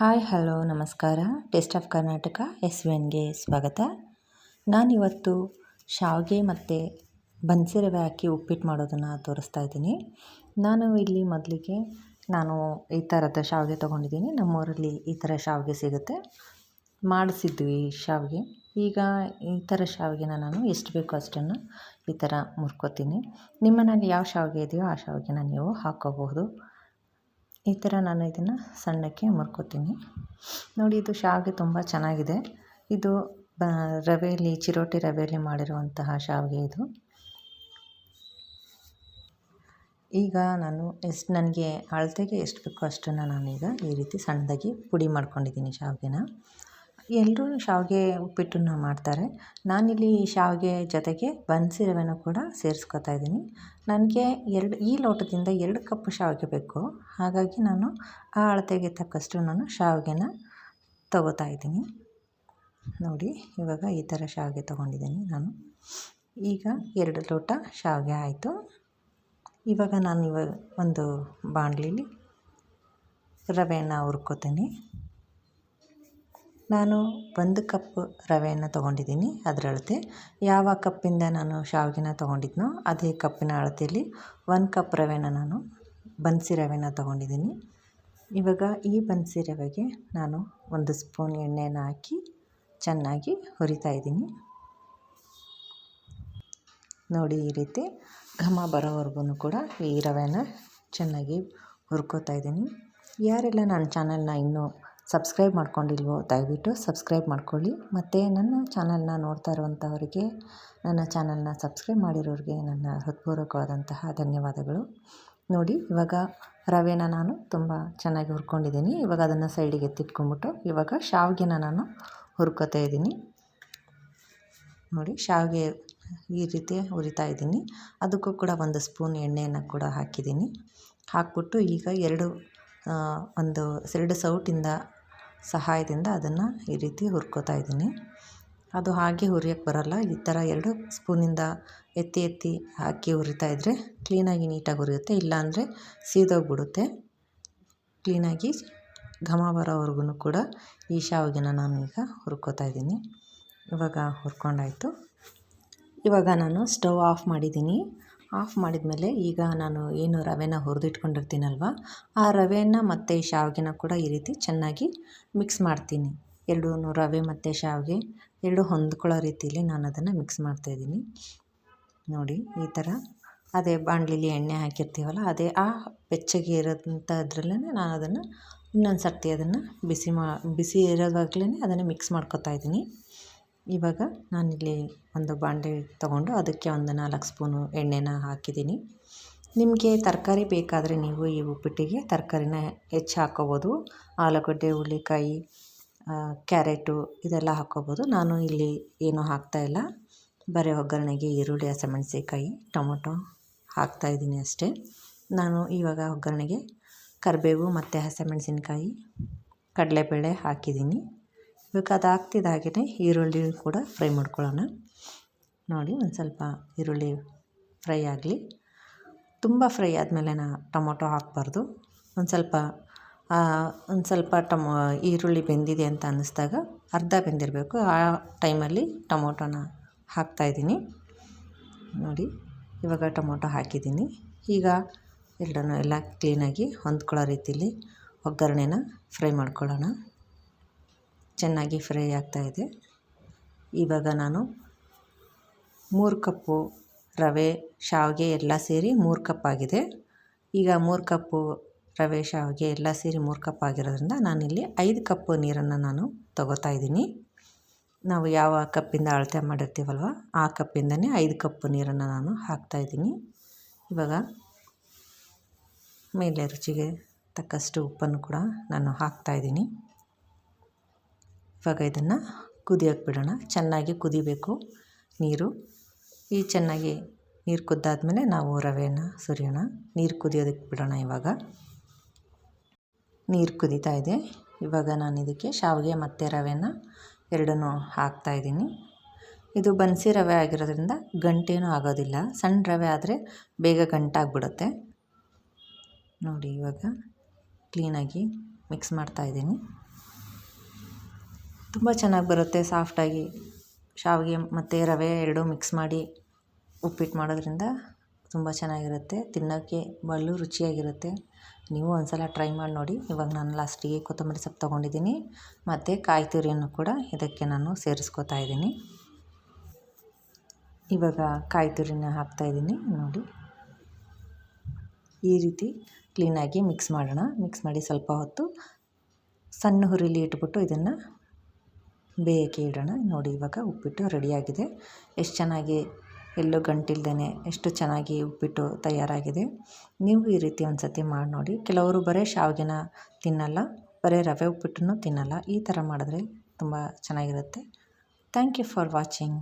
Hi, hello, ನಮಸ್ಕಾರ. Taste of Karnataka, S V ಎನ್ಗೆ ಸ್ವಾಗತ. ನಾನಿವತ್ತು ಶಾವಿಗೆ ಮತ್ತು ಬನ್ಸಿ ರವೆ ಹಾಕಿ ಉಪ್ಪಿಟ್ಟು ಮಾಡೋದನ್ನು ತೋರಿಸ್ತಾ ಇದ್ದೀನಿ. ನಾನು ಇಲ್ಲಿ ಮೊದಲಿಗೆ, ನಾನು ಈ ಥರದ ಶಾವಿಗೆ ತೊಗೊಂಡಿದ್ದೀನಿ. ನಮ್ಮೂರಲ್ಲಿ ಈ ಥರ ಶಾವಿಗೆ ಸಿಗುತ್ತೆ. ಮಾಡಿಸಿದ್ವಿ ಶಾವಿಗೆ. ಈಗ ಈ ಥರ ಶಾವಿಗೆನ ನಾನು ಎಷ್ಟು ಬೇಕೋ ಅಷ್ಟನ್ನು ಈ ಥರ ಮುರ್ಕೋತೀನಿ. ನಿಮ್ಮನಲ್ಲಿ ಮನೇಲಿ ಯಾವ ಶಾವಿಗೆ ಇದೆಯೋ ಆ ಶಾವಿಗೆನ ನೀವು ಹಾಕ್ಕೋಬಹುದು ಈ ಥರ ನಾನು ಇದನ್ನು ಸಣ್ಣಕ್ಕೆ ಮುರ್ಕೋತೀನಿ. ನೋಡಿ, ಇದು ಶಾವಿಗೆ ತುಂಬ ಚೆನ್ನಾಗಿದೆ. ಇದು ಬ, ರವೆಯಲ್ಲಿ, ಚಿರೋಟಿ ರವೆಯಲ್ಲಿ ಮಾಡಿರುವಂತಹ ಶಾವಿಗೆ ಇದು. ಈಗ ನಾನು ಎಷ್ಟು ನನಗೆ ಅಳತೆಗೆ ಎಷ್ಟು ಬೇಕೋ ಅಷ್ಟನ್ನು ನಾನೀಗ ಈ ರೀತಿ ಸಣ್ಣದಾಗಿ ಪುಡಿ ಮಾಡ್ಕೊಂಡಿದ್ದೀನಿ ಶಾವಿಗೆನ. ಎಲ್ಲರೂ ಶಾವಿಗೆ ಉಪ್ಪಿಟ್ಟನ್ನು ಮಾಡ್ತಾರೆ. ನಾನಿಲ್ಲಿ ಶಾವಿಗೆ ಜೊತೆಗೆ ಬನ್ಸಿ ರವೆನೂ ಕೂಡ ಸೇರಿಸ್ಕೊತಾ ಇದ್ದೀನಿ. ನನಗೆ ಎರಡು, ಈ ಲೋಟದಿಂದ ಎರಡು ಕಪ್ ಶಾವಿಗೆ ಬೇಕು. ಹಾಗಾಗಿ ನಾನು ಆ ಅಳತೆಗೆ ತಕ್ಕಷ್ಟು ನಾನು ಶಾವಿಗೆನ ತಗೋತಾ ಇದ್ದೀನಿ. ನೋಡಿ, ಇವಾಗ ಈ ಥರ ಶಾವಿಗೆ ತೊಗೊಂಡಿದ್ದೀನಿ ನಾನು. ಈಗ ಎರಡು ಲೋಟ ಶಾವಿಗೆ ಆಯಿತು. ಇವಾಗ ನಾನು ಇವಾಗ ಒಂದು ಬಾಣಲಿಲಿ ರವೆಯನ್ನು ಹುರ್ಕೋತೀನಿ. ನಾನು ಒಂದು ಕಪ್ ರವೆಯನ್ನು ತೊಗೊಂಡಿದ್ದೀನಿ ಅದರ ಅಳತೆ ಯಾವ ಕಪ್ಪಿಂದ ನಾನು ಶಾವಿಗೆನ ತೊಗೊಂಡಿದ್ನೋ ಅದೇ ಕಪ್ಪಿನ ಅಳತೆಯಲ್ಲಿ ಒಂದು ಕಪ್ ರವೆನ ನಾನು ಬನ್ಸಿ ರವೆನ ತೊಗೊಂಡಿದ್ದೀನಿ. ಇವಾಗ ಈ ಬನ್ಸಿ ರವೆಗೆ ನಾನು ಒಂದು ಸ್ಪೂನ್ ಎಣ್ಣೆನ ಹಾಕಿ ಚೆನ್ನಾಗಿ ಹುರಿತಾ ಇದ್ದೀನಿ. ನೋಡಿ ಈ ರೀತಿ ಘಮ ಬರೋವರೆಗೂ ಕೂಡ ಈ ರವೆನ ಚೆನ್ನಾಗಿ ಹುರ್ಕೋತಾ ಇದ್ದೀನಿ. ಯಾರೆಲ್ಲ ನನ್ನ ಚಾನಲ್ನ ಇನ್ನೂ ಸಬ್ಸ್ಕ್ರೈಬ್ ಮಾಡ್ಕೊಂಡಿಲ್ವೋ ದಯವಿಟ್ಟು ಸಬ್ಸ್ಕ್ರೈಬ್ ಮಾಡ್ಕೊಳ್ಳಿ. ಮತ್ತು ನನ್ನ ಚಾನಲ್ನ ನೋಡ್ತಾ ಇರುವಂಥವ್ರಿಗೆ ನನ್ನ ಚಾನಲ್ನ ಸಬ್ಸ್ಕ್ರೈಬ್ ಮಾಡಿರೋರಿಗೆ ನನ್ನ ಹೃತ್ಪೂರ್ವಕವಾದಂತಹ ಧನ್ಯವಾದಗಳು. ನೋಡಿ, ಇವಾಗ ರವೆನ ನಾನು ತುಂಬ ಚೆನ್ನಾಗಿ ಹುರ್ಕೊಂಡಿದ್ದೀನಿ. ಇವಾಗ ಅದನ್ನು ಸೈಡಿಗೆ ತಿಟ್ಕೊಂಬಿಟ್ಟು ಇವಾಗ ಶಾವಿಗೆನ ನಾನು ಹುರ್ಕೋತಾ ಇದ್ದೀನಿ. ನೋಡಿ, ಶಾವಿಗೆ ಈ ರೀತಿ ಹುರಿತಾ ಇದ್ದೀನಿ. ಅದಕ್ಕೂ ಕೂಡ ಒಂದು ಸ್ಪೂನ್ ಎಣ್ಣೆಯನ್ನು ಕೂಡ ಹಾಕಿದ್ದೀನಿ. ಹಾಕ್ಬಿಟ್ಟು ಈಗ ಎರಡು ಒಂದು ಎರಡು ಸೌಟಿಂದ ಸಹಾಯದಿಂದ ಅದನ್ನು ಈ ರೀತಿ ಹುರ್ಕೋತಾ ಇದ್ದೀನಿ. ಅದು ಹಾಗೆ ಹುರಿಯೋಕ್ಕೆ ಬರೋಲ್ಲ. ಈ ಥರ ಎರಡು ಸ್ಪೂನಿಂದ ಎತ್ತಿ ಎತ್ತಿ ಹಾಕಿ ಹುರಿತಾ ಇದ್ದರೆ ಕ್ಲೀನಾಗಿ ನೀಟಾಗಿ ಹುರಿಯುತ್ತೆ. ಇಲ್ಲಾಂದರೆ ಸೀದೋಗ್ಬಿಡುತ್ತೆ. ಕ್ಲೀನಾಗಿ ಘಮ ಬರೋವರೆಗೂ ಕೂಡ ಈ ಶಾವಿಗೆನ ನಾನು ಈಗ ಹುರ್ಕೋತಾ ಇದ್ದೀನಿ. ಇವಾಗ ಹುರ್ಕೊಂಡಾಯಿತು. ಇವಾಗ ನಾನು ಸ್ಟವ್ ಆಫ್ ಮಾಡಿದ್ದೀನಿ. ಆಫ್ ಮಾಡಿದ ಈಗ ನಾನು ಏನು ರವೆನ ಹುರಿದಿಟ್ಕೊಂಡಿರ್ತೀನಲ್ವ, ಆ ರವೆಯನ್ನು ಮತ್ತು ಶಾವಿಗೆನ ಕೂಡ ಈ ರೀತಿ ಚೆನ್ನಾಗಿ ಮಿಕ್ಸ್ ಮಾಡ್ತೀನಿ. ಎರಡೂ ರವೆ ಮತ್ತು ಶಾವಿಗೆ ಎರಡು ಹೊಂದ್ಕೊಳ್ಳೋ ರೀತಿಯಲ್ಲಿ ನಾನು ಅದನ್ನು ಮಿಕ್ಸ್ ಮಾಡ್ತಾಯಿದ್ದೀನಿ ನೋಡಿ, ಈ ಥರ ಅದೇ ಬಾಣಲಿಲಿ ಎಣ್ಣೆ ಹಾಕಿರ್ತೀವಲ್ಲ, ಅದೇ ಆ ಬೆಚ್ಚಗೆ ಇರೋಂಥದ್ರಲ್ಲೇ ನಾನು ಅದನ್ನು ಇನ್ನೊಂದು ಸರ್ತಿ ಅದನ್ನು ಬಿಸಿ ಮಾ, ಬಿಸಿ ಇರೋವಾಗಲೇ ಅದನ್ನು ಮಿಕ್ಸ್ ಮಾಡ್ಕೊತಾ ಇದ್ದೀನಿ. ಇವಾಗ ನಾನಿಲ್ಲಿ ಒಂದು ಬಾಂಡೆ ತೊಗೊಂಡು ಅದಕ್ಕೆ ಒಂದು ನಾಲ್ಕು ಸ್ಪೂನು ಎಣ್ಣೆನ ಹಾಕಿದ್ದೀನಿ. ನಿಮಗೆ ತರಕಾರಿ ಬೇಕಾದರೆ ನೀವು ಈ ಉಪ್ಪಿಟ್ಟಿಗೆ ತರಕಾರಿನ ಹೆಚ್ಚು ಹಾಕ್ಕೋಬೋದು ಆಲೂಗಡ್ಡೆ, ಹುರುಳಿಕಾಯಿ ಕ್ಯಾರೆಟು ಇದೆಲ್ಲ ಹಾಕ್ಕೋಬೋದು ನಾನು ಇಲ್ಲಿ ಏನೂ ಹಾಕ್ತಾಯಿಲ್ಲ ಬರೀ ಒಗ್ಗರಣೆಗೆ ಈರುಳ್ಳಿ ಹಸಿಮೆಣಸಿಕಾಯಿ ಟೊಮೊಟೊ ಹಾಕ್ತಾಯಿದ್ದೀನಿ ಅಷ್ಟೇ. ನಾನು ಇವಾಗ ಒಗ್ಗರಣೆಗೆ ಕರಿಬೇವು ಮತ್ತು ಹಸಿಮೆಣಸಿನ್ಕಾಯಿ, ಕಡಲೆಬೇಳೆ ಹಾಕಿದ್ದೀನಿ. ಇವಾಗ ಅದು ಹಾಗೆಯೇ ಈರುಳ್ಳಿ ಕೂಡ ಫ್ರೈ ಮಾಡ್ಕೊಳ್ಳೋಣ. ನೋಡಿ, ಒಂದು ಸ್ವಲ್ಪ ಈರುಳ್ಳಿ ಫ್ರೈ ಆಗಲಿ. ತುಂಬ ಫ್ರೈ ಆದಮೇಲೆ ನಾ ಟೊಮೊಟೊ ಹಾಕಬಾರ್ದು. ಒಂದು ಸ್ವಲ್ಪ ಒಂದು ಸ್ವಲ್ಪ ಟಮೊ, ಈರುಳ್ಳಿ ಬೆಂದಿದೆ ಅಂತ ಅನ್ನಿಸ್ದಾಗ ಅರ್ಧ ಬೆಂದಿರಬೇಕು. ಆ ಟೈಮಲ್ಲಿ ಟೊಮೊಟೊನ ಹಾಕ್ತಾಯಿದ್ದೀನಿ ನೋಡಿ, ಇವಾಗ ಟೊಮೊಟೊ ಹಾಕಿದ್ದೀನಿ. ಈಗ ಎರಡನ್ನೂ ಎಲ್ಲ ಕ್ಲೀನಾಗಿ ಹೊಂದ್ಕೊಳ್ಳೋ ರೀತಿಯಲ್ಲಿ ಒಗ್ಗರಣೆನ ಫ್ರೈ ಮಾಡ್ಕೊಳ್ಳೋಣ. ಚೆನ್ನಾಗಿ ಫ್ರೈ ಆಗ್ತಾಯಿದೆ ಇವಾಗ ನಾನು ಮೂರು ಕಪ್ಪು ರವೆ, ಶಾವಿಗೆ ಎಲ್ಲ ಸೇರಿ ಮೂರು ಕಪ್ ಆಗಿದೆ. ಈಗ ಮೂರು ಕಪ್ಪು ರವೆ, ಶಾವಿಗೆ ಎಲ್ಲ ಸೇರಿ ಮೂರು ಕಪ್ ಆಗಿರೋದ್ರಿಂದ ನಾನಿಲ್ಲಿ ಐದು ಕಪ್ ನೀರನ್ನು ನಾನು ತಗೋತಾ ಇದ್ದೀನಿ. ನಾವು ಯಾವ ಕಪ್ಪಿಂದ ಅಳತೆ ಮಾಡಿರ್ತೀವಲ್ವ, ಆ ಕಪ್ಪಿಂದನೇ ಐದು ಕಪ್ಪು ನೀರನ್ನು ನಾನು ಹಾಕ್ತಾಯಿದ್ದೀನಿ ಇವಾಗ ಮೇಲೆ ರುಚಿಗೆ ತಕ್ಕಷ್ಟು ಉಪ್ಪನ್ನು ಕೂಡ ನಾನು ಹಾಕ್ತಾಯಿದ್ದೀನಿ ಇವಾಗ ಇದನ್ನು ಕುದಿಯೋಕ್ಕೆ ಬಿಡೋಣ. ಚೆನ್ನಾಗಿ ಕುದಿಬೇಕು ನೀರು. ಈ ಚೆನ್ನಾಗಿ ನೀರು ಕುದ್ದಾದ್ಮೇಲೆ ನಾವು ರವೆನ ಸುರಿಯೋಣ. ನೀರು ಕುದಿಯೋದಕ್ಕೆ ಬಿಡೋಣ ಇವಾಗ. ನೀರು ಕುದೀತಾ ಇದೆ. ಇವಾಗ ನಾನು ಇದಕ್ಕೆ ಶಾವಿಗೆ ಮತ್ತು ರವೆನ ಎರಡನ್ನೂ ಹಾಕ್ತಾಯಿದ್ದೀನಿ ಇದು ಬನ್ಸಿ ರವೆ ಆಗಿರೋದ್ರಿಂದ ಗಂಟೇನೂ ಆಗೋದಿಲ್ಲ. ಸಣ್ಣ ರವೆ ಆದರೆ ಬೇಗ ಗಂಟಾಗ್ಬಿಡುತ್ತೆ. ನೋಡಿ ಇವಾಗ ಕ್ಲೀನಾಗಿ ಮಿಕ್ಸ್ ಮಾಡ್ತಾಯಿದ್ದೀನಿ ತುಂಬ ಚೆನ್ನಾಗಿ ಬರುತ್ತೆ ಸಾಫ್ಟಾಗಿ. ಶಾವಿಗೆ ಮತ್ತು ರವೆ ಎರಡೂ ಮಿಕ್ಸ್ ಮಾಡಿ ಉಪ್ಪಿಟ್ಟು ಮಾಡೋದ್ರಿಂದ ತುಂಬ ಚೆನ್ನಾಗಿರುತ್ತೆ. ತಿನ್ನೋಕ್ಕೆ ಬಲು ರುಚಿಯಾಗಿರುತ್ತೆ. ನೀವು ಒಂದು ಸಲ ಟ್ರೈ ಮಾಡಿ ನೋಡಿ. ಇವಾಗ ನಾನು ಲಾಸ್ಟಿಗೆ ಕೊತ್ತಂಬರಿ ಸೊಪ್ಪು ತೊಗೊಂಡಿದ್ದೀನಿ. ಮತ್ತು ಕಾಯಿ ತುರಿಯನ್ನು ಕೂಡ ಇದಕ್ಕೆ ನಾನು ಸೇರಿಸ್ಕೊತಾ ಇದ್ದೀನಿ. ಇವಾಗ ಕಾಯಿ ತುರಿನ ಹಾಕ್ತಾಯಿದ್ದೀನಿ ನೋಡಿ. ಈ ರೀತಿ ಕ್ಲೀನಾಗಿ ಮಿಕ್ಸ್ ಮಾಡೋಣ. ಮಿಕ್ಸ್ ಮಾಡಿ ಸ್ವಲ್ಪ ಹೊತ್ತು ಸಣ್ಣ ಹುರಿಲಿ ಇಟ್ಬಿಟ್ಟು ಇದನ್ನು ಬೇಯಕ್ಕೆ ಇಡೋಣ. ನೋಡಿ, ಇವಾಗ ಉಪ್ಪಿಟ್ಟು ರೆಡಿಯಾಗಿದೆ. ಎಷ್ಟು ಚೆನ್ನಾಗಿ, ಎಲ್ಲೂ ಗಂಟಿಲ್ದೇ ಎಷ್ಟು ಚೆನ್ನಾಗಿ ಉಪ್ಪಿಟ್ಟು ತಯಾರಾಗಿದೆ. ನೀವು ಈ ರೀತಿ ಒಂದು ಸತಿ ಮಾಡಿ ನೋಡಿ. ಕೆಲವರು ಬರೀ ಶಾವಿಗೆನ ತಿನ್ನಲ್ಲ, ಬರೀ ರವೆ ಉಪ್ಪಿಟ್ಟನ್ನು ತಿನ್ನಲ್ಲ. ಈ ಥರ ಮಾಡಿದ್ರೆ ತುಂಬ ಚೆನ್ನಾಗಿರುತ್ತೆ. Thank you for watching.